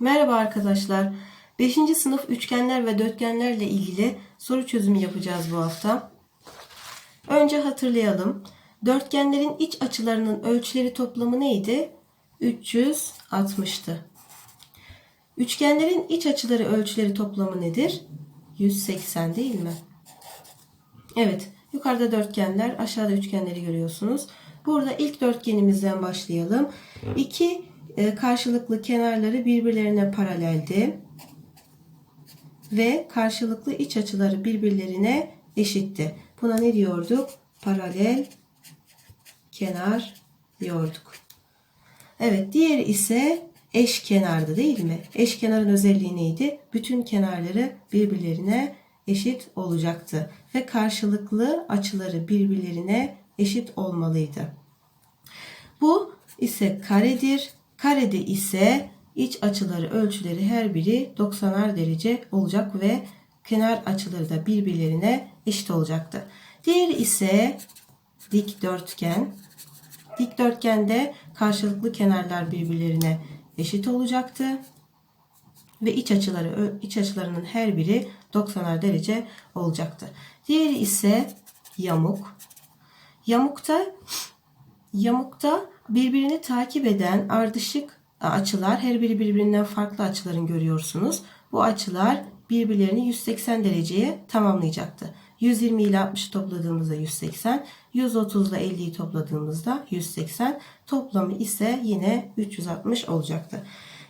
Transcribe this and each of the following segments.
Merhaba arkadaşlar. 5. sınıf üçgenler ve dörtgenlerle ilgili soru çözümü yapacağız bu hafta. Önce hatırlayalım. Dörtgenlerin iç açılarının ölçüleri toplamı neydi? 360'tı. Üçgenlerin iç açıları ölçüleri toplamı nedir? 180 değil mi? Evet. Yukarıda dörtgenler, aşağıda üçgenleri görüyorsunuz. Burada ilk dörtgenimizden başlayalım. İki e, karşılıklı kenarları birbirlerine paraleldi. Ve karşılıklı iç açıları birbirlerine eşitti. Buna ne diyorduk? Paralel kenar diyorduk. Evet, diğeri ise eş kenardı değil mi? Eş kenarın özelliği neydi? Bütün kenarları birbirlerine eşit olacaktı ve karşılıklı açıları birbirlerine eşit olmalıydı. Bu ise karedir. Karede ise iç açıları ölçüleri her biri 90'ar derece olacak ve kenar açıları da birbirlerine eşit olacaktı. Diğeri ise dikdörtgen. Dikdörtgende karşılıklı kenarlar birbirlerine eşit olacaktı ve iç açıları iç açılarının her biri 90'ar derece olacaktı. Diğeri ise yamuk. Yamukta yamukta birbirini takip eden ardışık açılar her biri birbirinden farklı açıların görüyorsunuz. Bu açılar birbirlerini 180 dereceye tamamlayacaktı. 120 ile 60 topladığımızda 180, 130 ile 50'yi topladığımızda 180, toplamı ise yine 360 olacaktı.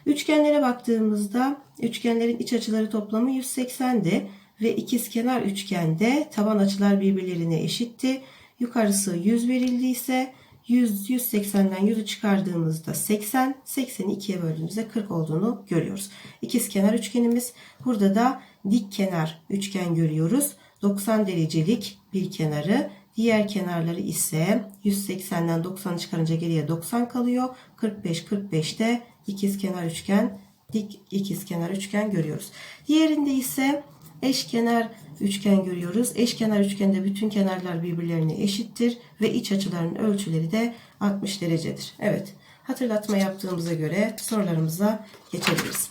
Üçgenlere baktığımızda üçgenlerin iç açıları toplamı 180'di ve ikizkenar üçgende taban açılar birbirlerine eşitti. Yukarısı 100 verildiyse 100 180'den 100'ü çıkardığımızda 80, 80'i 2'ye böldüğümüzde 40 olduğunu görüyoruz. İkizkenar üçgenimiz. Burada da dik kenar üçgen görüyoruz. 90 derecelik bir kenarı, diğer kenarları ise 180'den 90 çıkarınca geriye 90 kalıyor. 45 45'te ikizkenar üçgen, dik ikizkenar üçgen görüyoruz. Diğerinde ise eşkenar üçgen görüyoruz. Eşkenar üçgende bütün kenarlar birbirlerine eşittir ve iç açıların ölçüleri de 60 derecedir. Evet, hatırlatma yaptığımıza göre sorularımıza geçebiliriz.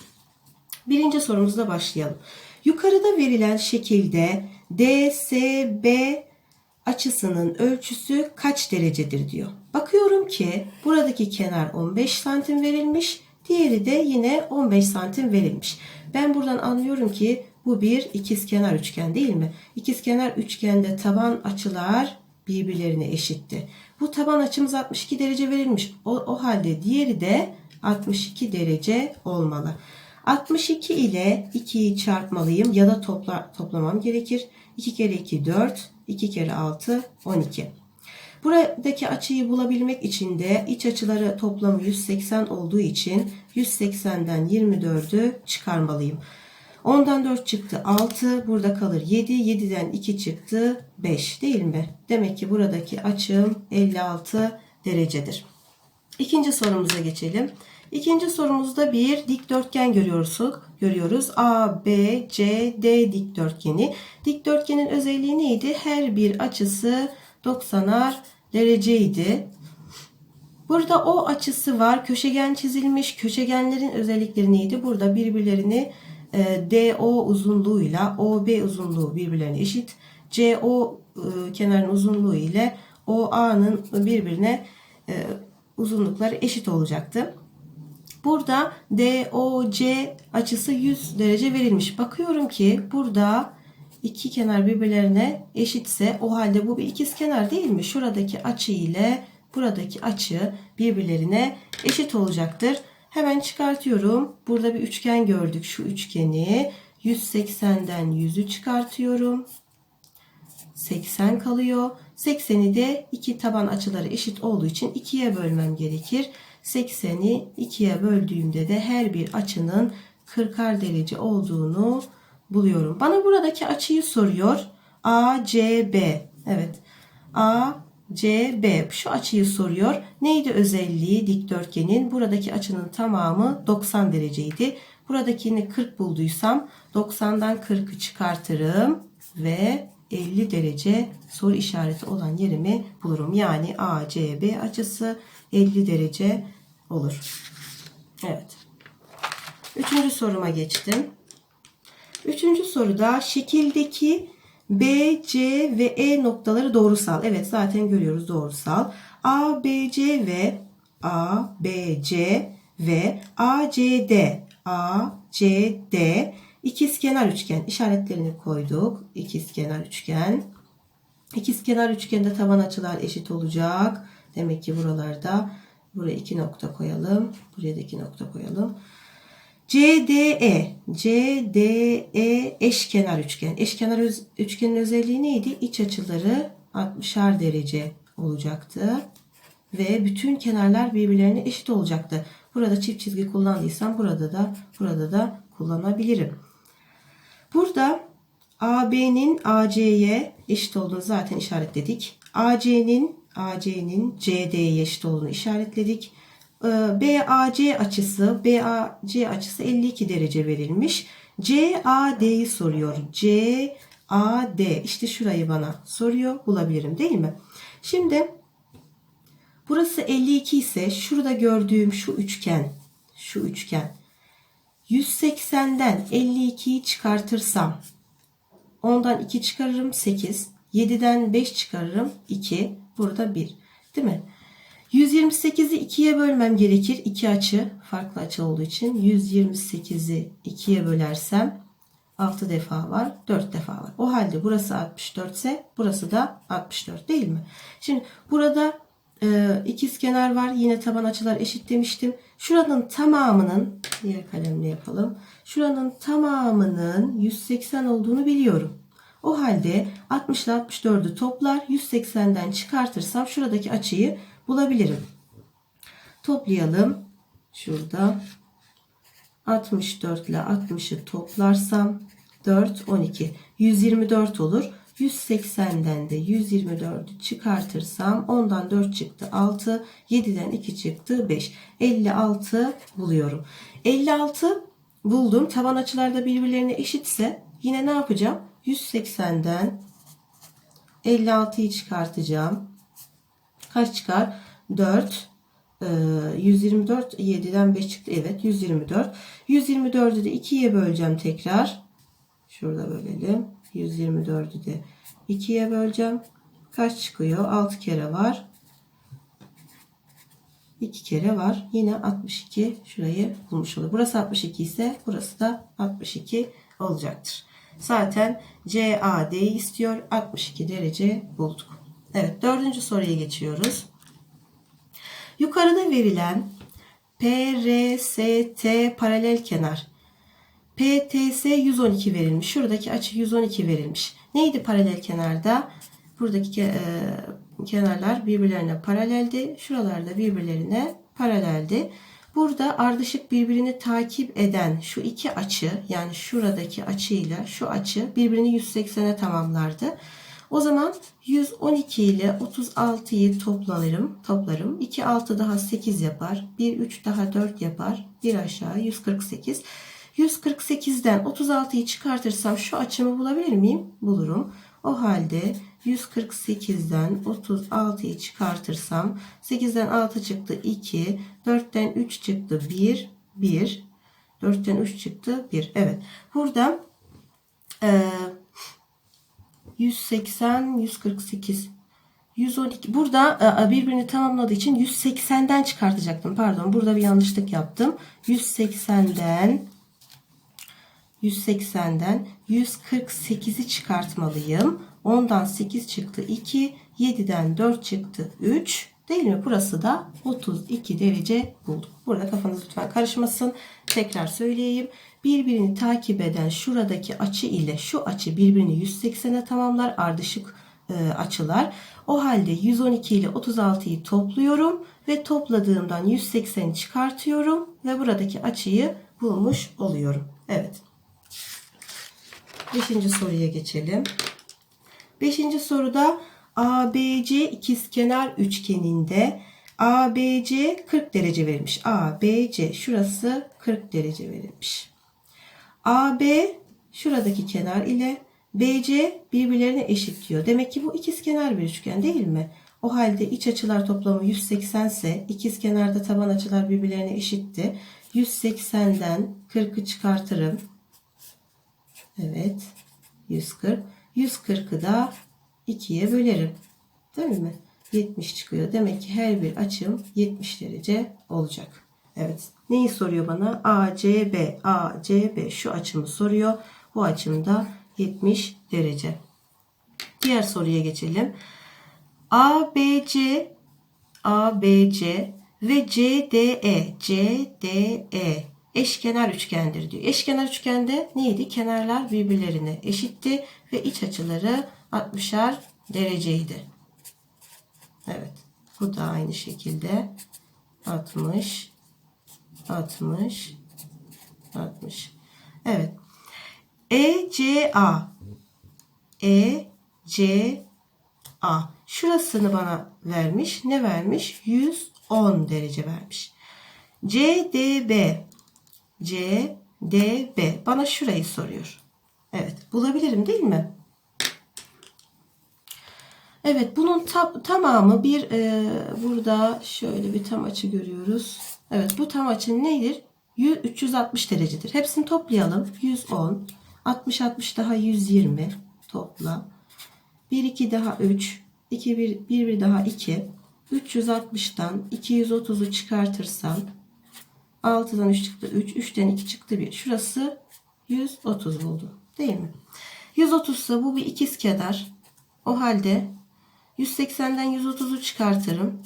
Birinci sorumuzla başlayalım. Yukarıda verilen şekilde DSB açısının ölçüsü kaç derecedir diyor. Bakıyorum ki buradaki kenar 15 santim verilmiş. Diğeri de yine 15 santim verilmiş. Ben buradan anlıyorum ki bu bir ikizkenar üçgen değil mi? İkizkenar üçgende taban açılar birbirlerine eşitti. Bu taban açımız 62 derece verilmiş. O, o halde diğeri de 62 derece olmalı. 62 ile 2'yi çarpmalıyım ya da topla, toplamam gerekir. 2 kere 2 4, 2 kere 6 12. Buradaki açıyı bulabilmek için de iç açıları toplamı 180 olduğu için 180'den 24'ü çıkarmalıyım. 10'dan 4 çıktı 6. Burada kalır 7. 7'den 2 çıktı 5 değil mi? Demek ki buradaki açım 56 derecedir. İkinci sorumuza geçelim. İkinci sorumuzda bir dikdörtgen görüyoruz. Görüyoruz. A, B, C, D dikdörtgeni. Dikdörtgenin özelliği neydi? Her bir açısı 90'ar dereceydi. Burada o açısı var. Köşegen çizilmiş. Köşegenlerin özellikleri neydi? Burada birbirlerini e, DO uzunluğuyla OB uzunluğu birbirlerine eşit. CO e, kenarın uzunluğu ile OA'nın birbirine e, uzunlukları eşit olacaktı. Burada DOC açısı 100 derece verilmiş. Bakıyorum ki burada iki kenar birbirlerine eşitse o halde bu bir ikiz kenar değil mi? Şuradaki açı ile buradaki açı birbirlerine eşit olacaktır. Hemen çıkartıyorum. Burada bir üçgen gördük. Şu üçgeni 180'den 100'ü çıkartıyorum. 80 kalıyor. 80'i de iki taban açıları eşit olduğu için 2'ye bölmem gerekir. 80'i 2'ye böldüğümde de her bir açının 40'ar derece olduğunu buluyorum. Bana buradaki açıyı soruyor. ACB. Evet. ACB. Şu açıyı soruyor. Neydi özelliği dikdörtgenin? Buradaki açının tamamı 90 dereceydi. Buradakini 40 bulduysam 90'dan 40'ı çıkartırım ve 50 derece soru işareti olan yerimi bulurum. Yani ACB açısı 50 derece olur. Evet. Üçüncü soruma geçtim. Üçüncü soruda şekildeki B, C ve E noktaları doğrusal. Evet zaten görüyoruz doğrusal. A, B, C ve A, B, C ve A, C, D. A, C, D. İkizkenar üçgen işaretlerini koyduk. İkizkenar üçgen. İkizkenar üçgende taban açılar eşit olacak. Demek ki buralarda buraya iki nokta koyalım. Buraya da iki nokta koyalım. CDE, CDE eşkenar üçgen. Eşkenar öz- üçgenin özelliği neydi? İç açıları 60'ar derece olacaktı. Ve bütün kenarlar birbirlerine eşit olacaktı. Burada çift çizgi kullandıysam burada da burada da kullanabilirim. Burada AB'nin AC'ye eşit olduğunu zaten işaretledik. AC'nin AC'nin CD'ye eşit olduğunu işaretledik. Ee, BAC açısı BAC açısı 52 derece verilmiş. CAD'yi soruyor. CAD işte şurayı bana soruyor. Bulabilirim değil mi? Şimdi burası 52 ise şurada gördüğüm şu üçgen şu üçgen 180'den 52'yi çıkartırsam 10'dan 2 çıkarırım 8. 7'den 5 çıkarırım 2. Burada 1. Değil mi? 128'i 2'ye bölmem gerekir. 2 açı farklı açı olduğu için 128'i 2'ye bölersem 6 defa var 4 defa var. O halde burası 64 ise burası da 64 değil mi? Şimdi burada e, ikizkenar var. Yine taban açılar eşit demiştim. Şuranın tamamının diğer kalemle yapalım. Şuranın tamamının 180 olduğunu biliyorum. O halde 60 ile 64'ü toplar 180'den çıkartırsam şuradaki açıyı bulabilirim. Toplayalım. Şurada 64 ile 60'ı toplarsam 4 12 124 olur. 180'den de 124'ü çıkartırsam 10'dan 4 çıktı 6, 7'den 2 çıktı 5. 56 buluyorum. 56 buldum. Taban açılar da birbirlerine eşitse yine ne yapacağım? 180'den 56'yı çıkartacağım. Kaç çıkar? 4 ee, 124 7'den 5 çıktı. Evet 124. 124'ü de 2'ye böleceğim tekrar. Şurada bölelim. 124'ü de 2'ye böleceğim. Kaç çıkıyor? 6 kere var. 2 kere var. Yine 62 şurayı bulmuş olur. Burası 62 ise burası da 62 olacaktır. Zaten CAD'yi istiyor. 62 derece bulduk. Evet dördüncü soruya geçiyoruz. Yukarıda verilen PRST paralel kenar PTS 112 verilmiş. Şuradaki açı 112 verilmiş. Neydi paralel kenarda? Buradaki e, kenarlar birbirlerine paraleldi. Şuralarda birbirlerine paraleldi. Burada ardışık birbirini takip eden şu iki açı yani şuradaki açıyla şu açı birbirini 180'e tamamlardı. O zaman 112 ile 36'yı toplarım. Toplarım. 2 6 daha 8 yapar. 1 3 daha 4 yapar. 1 aşağı 148. 148'den 36'yı çıkartırsam şu açımı bulabilir miyim? Bulurum. O halde 148'den 36'yı çıkartırsam 8'den 6 çıktı 2, 4'ten 3 çıktı 1, 1, 4'ten 3 çıktı 1. Evet. Burada e, 180, 148, 112. Burada e, birbirini tamamladığı için 180'den çıkartacaktım. Pardon burada bir yanlışlık yaptım. 180'den 180'den 148'i çıkartmalıyım. 10'dan 8 çıktı 2, 7'den 4 çıktı 3. Değil mi? Burası da 32 derece bulduk. Burada kafanız lütfen karışmasın. Tekrar söyleyeyim. Birbirini takip eden şuradaki açı ile şu açı birbirini 180'e tamamlar. Ardışık e, açılar. O halde 112 ile 36'yı topluyorum ve topladığımdan 180'i çıkartıyorum ve buradaki açıyı bulmuş oluyorum. Evet. Beşinci soruya geçelim. Beşinci soruda ABC ikizkenar üçgeninde ABC 40 derece verilmiş. ABC şurası 40 derece verilmiş. AB şuradaki kenar ile BC birbirlerine eşit diyor. Demek ki bu ikizkenar bir üçgen değil mi? O halde iç açılar toplamı 180 ise ikizkenarda taban açılar birbirlerine eşitti. 180'den 40'ı çıkartırım. Evet. 140. 140'ı da 2'ye bölerim. Değil mi? 70 çıkıyor. Demek ki her bir açım 70 derece olacak. Evet. Neyi soruyor bana? ACB. ACB şu açımı soruyor. Bu açım da 70 derece. Diğer soruya geçelim. ABC ABC ve CDE CDE eşkenar üçgendir diyor. Eşkenar üçgende neydi? Kenarlar birbirlerine eşitti ve iç açıları 60'ar dereceydi. Evet. Bu da aynı şekilde 60 60 60. Evet. ECA ECA şurasını bana vermiş. Ne vermiş? 110 derece vermiş. CDB CDB bana şurayı soruyor. Evet, bulabilirim değil mi? Evet, bunun ta- tamamı bir e, burada şöyle bir tam açı görüyoruz. Evet, bu tam açı nedir? 100, 360 derecedir. Hepsini toplayalım. 110, 60 60 daha 120 topla. 1 2 daha 3, 2 1 1 1 daha 2. 360'tan 230'u çıkartırsam 6'dan 3 çıktı 3, 3'ten 2 çıktı 1. Şurası 130 oldu. Değil mi? 130 ise bu bir ikizkenar. O halde 180'den 130'u çıkartırım.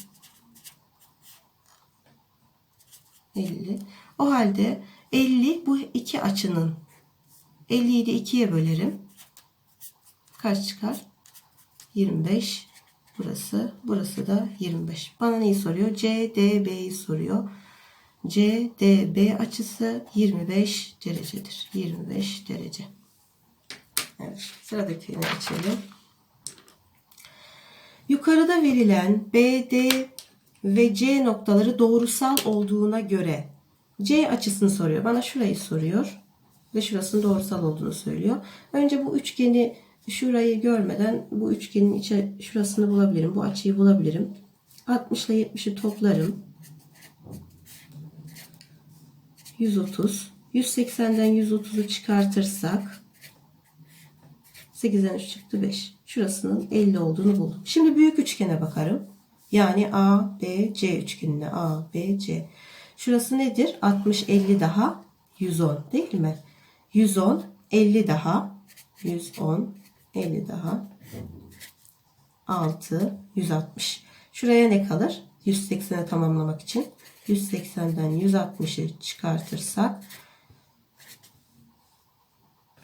50. O halde 50 bu iki açının 50'yi de 2'ye bölerim. Kaç çıkar? 25. Burası. Burası da 25. Bana neyi soruyor? CDB'yi soruyor. CDB açısı 25 derecedir. 25 derece. Evet. Sıradakine geçelim. Yukarıda verilen BD ve C noktaları doğrusal olduğuna göre C açısını soruyor. Bana şurayı soruyor. Ve şurasının doğrusal olduğunu söylüyor. Önce bu üçgeni şurayı görmeden bu üçgenin içe şurasını bulabilirim. Bu açıyı bulabilirim. 60 ile 70'i toplarım. 130. 180'den 130'u çıkartırsak 8'den 3 çıktı 5. Şurasının 50 olduğunu buldum. Şimdi büyük üçgene bakarım. Yani A, B, C üçgenine A, B, C. Şurası nedir? 60, 50 daha 110 değil mi? 110, 50 daha 110, 50 daha 6, 160. Şuraya ne kalır? 180'e tamamlamak için 180'den 160'ı çıkartırsak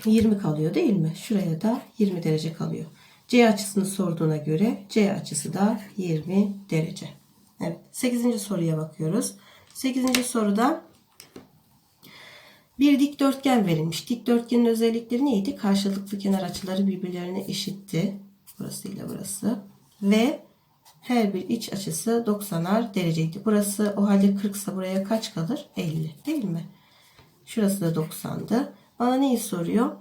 20 kalıyor değil mi? Şuraya da 20 derece kalıyor. C açısını sorduğuna göre C açısı da 20 derece. Evet. 8. soruya bakıyoruz. 8. soruda bir dikdörtgen verilmiş. Dikdörtgenin özellikleri neydi? Karşılıklı kenar açıları birbirlerine eşitti. Burası ile burası. Ve her bir iç açısı 90'ar dereceydi. Burası o halde 40 ise buraya kaç kalır? 50 değil mi? Şurası da 90'dı. Bana neyi soruyor?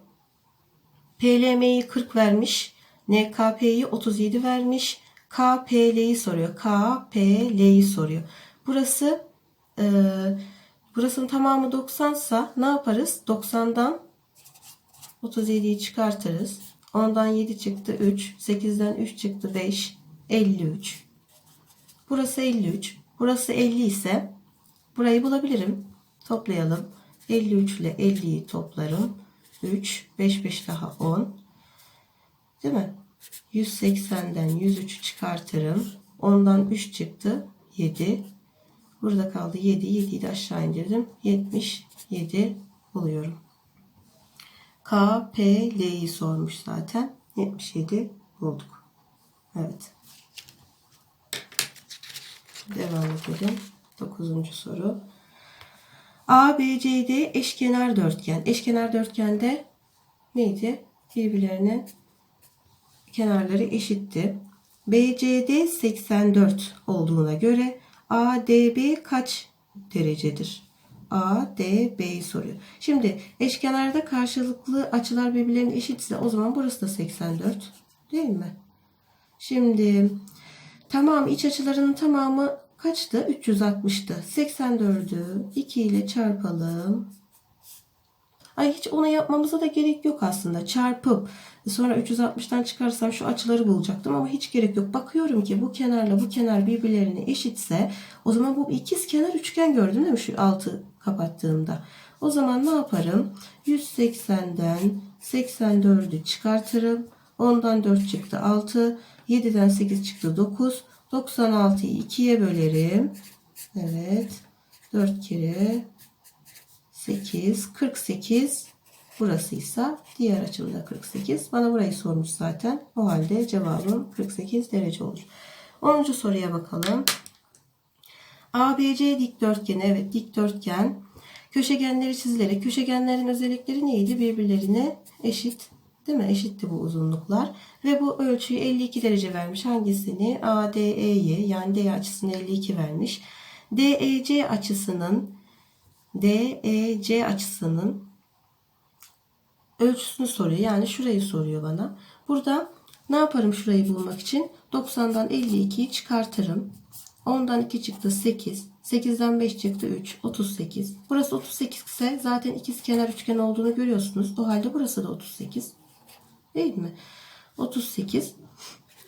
PLM'yi 40 vermiş. NKP'yi 37 vermiş. KPL'yi soruyor. KPL'yi soruyor. Burası e, burasının tamamı 90 ise ne yaparız? 90'dan 37'yi çıkartırız. 10'dan 7 çıktı 3. 8'den 3 çıktı 5. 53. Burası 53. Burası 50 ise burayı bulabilirim. Toplayalım. 53 ile 50'yi toplarım. 3, 5, 5 daha 10. Değil mi? 180'den 103'ü çıkartırım. 10'dan 3 çıktı. 7. Burada kaldı 7. 7'yi de aşağı indirdim. 77 buluyorum. K, P, L'yi sormuş zaten. 77 bulduk. Evet. Devam edelim. 9. soru. A, B, C, D eşkenar dörtgen. Eşkenar dörtgende neydi? Birbirlerine kenarları eşitti. BCD 84 olduğuna göre ADB kaç derecedir? ADB'yi soruyor. Şimdi eşkenarda karşılıklı açılar birbirlerine eşitse o zaman burası da 84 değil mi? Şimdi tamam iç açılarının tamamı kaçtı? 360'tı. 84'ü 2 ile çarpalım. Ay hiç ona yapmamıza da gerek yok aslında. Çarpıp sonra 360'tan çıkarsam şu açıları bulacaktım ama hiç gerek yok. Bakıyorum ki bu kenarla bu kenar birbirlerine eşitse o zaman bu ikiz kenar üçgen gördüm değil mi şu altı kapattığımda. O zaman ne yaparım? 180'den 84'ü çıkartırım. 10'dan 4 çıktı 6. 7'den 8 çıktı 9. 96'yı 2'ye bölerim. Evet. 4 kere 8, 48. Burasıysa diğer açımda 48. Bana burayı sormuş zaten. O halde cevabım 48 derece olur. 10. soruya bakalım. ABC dikdörtgeni. Evet dikdörtgen. Köşegenleri çizilerek. Köşegenlerin özellikleri neydi? Birbirlerine eşit. Değil mi? Eşitti bu uzunluklar. Ve bu ölçüyü 52 derece vermiş. Hangisini? ADE'yi yani D açısını 52 vermiş. DEC açısının DEC açısının ölçüsünü soruyor. Yani şurayı soruyor bana. Burada ne yaparım şurayı bulmak için? 90'dan 52'yi çıkartırım. 10'dan 2 çıktı 8. 8'den 5 çıktı 3. 38. Burası 38 ise zaten ikiz kenar üçgen olduğunu görüyorsunuz. O halde burası da 38. Değil mi? 38.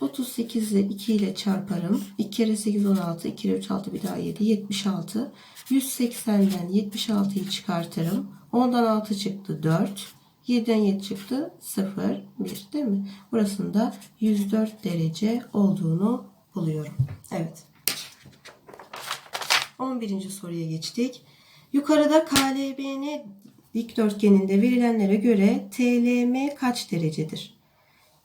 38'i 2 ile çarparım. 2 kere 8 16. 2 kere 3 6 bir daha 7. 76. 180'den 76'yı çıkartırım. 10'dan 6 çıktı 4. 7'den 7 çıktı 0. 1 değil mi? Burasında 104 derece olduğunu buluyorum. Evet. 11. soruya geçtik. Yukarıda KLBN dikdörtgeninde verilenlere göre TLM kaç derecedir?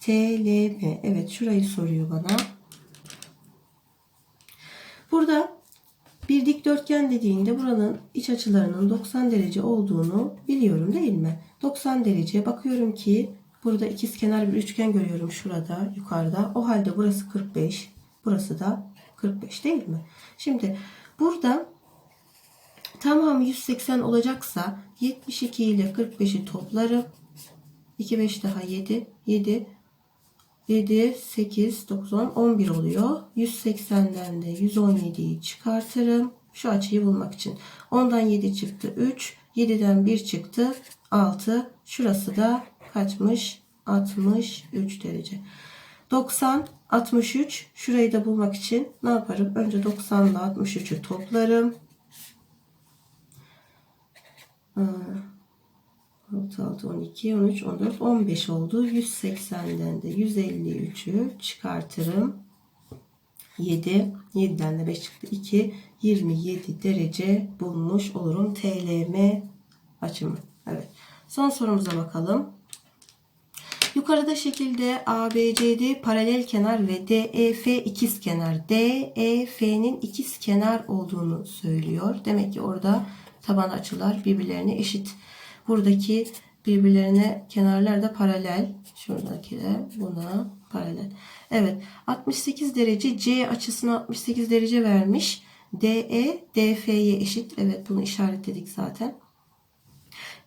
TLM. Evet şurayı soruyor bana. Burada bir dikdörtgen dediğinde buranın iç açılarının 90 derece olduğunu biliyorum değil mi? 90 derece bakıyorum ki burada ikizkenar bir üçgen görüyorum şurada yukarıda. O halde burası 45. Burası da 45 değil mi? Şimdi burada tamam 180 olacaksa 72 ile 45'i toplarım. 2 5 daha 7. 7 7 8 9 10 11 oluyor. 180'den de 117'yi çıkartırım. Şu açıyı bulmak için. 10'dan 7 çıktı 3. 7'den 1 çıktı 6. Şurası da kaçmış? 63 derece. 90 63 şurayı da bulmak için ne yaparım? Önce 90 ile 63'ü toplarım. 6, 6, 12, 13, 14, 15 oldu. 180'den de 153'ü çıkartırım. 7, 7'den de 5 çıktı. 2, 27 derece bulmuş olurum. TLM açımı. Evet. Son sorumuza bakalım. Yukarıda şekilde ABCD paralel kenar ve DEF ikiz kenar. DEF'nin ikiz kenar olduğunu söylüyor. Demek ki orada taban açılar birbirlerine eşit. Buradaki birbirlerine kenarlar da paralel. Şuradaki de buna paralel. Evet 68 derece C açısına 68 derece vermiş. DE DF'ye eşit. Evet bunu işaretledik zaten.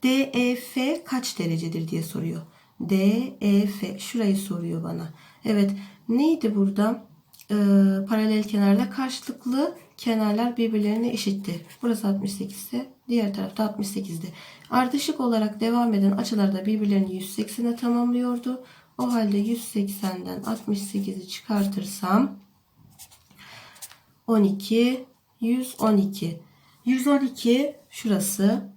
DEF kaç derecedir diye soruyor. DEF şurayı soruyor bana. Evet neydi burada? Ee, paralel kenarda karşılıklı kenarlar birbirlerine eşitti. Burası 68 ise diğer tarafta 68'di. Ardışık olarak devam eden açılar da birbirlerini 180'e tamamlıyordu. O halde 180'den 68'i çıkartırsam 12 112 112 şurası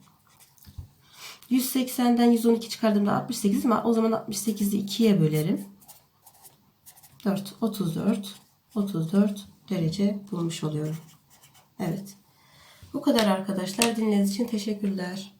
180'den 112 çıkardığımda 68 ama o zaman 68'i 2'ye bölerim. 4 34 34 derece bulmuş oluyorum. Evet. Bu kadar arkadaşlar. Dinlediğiniz için teşekkürler.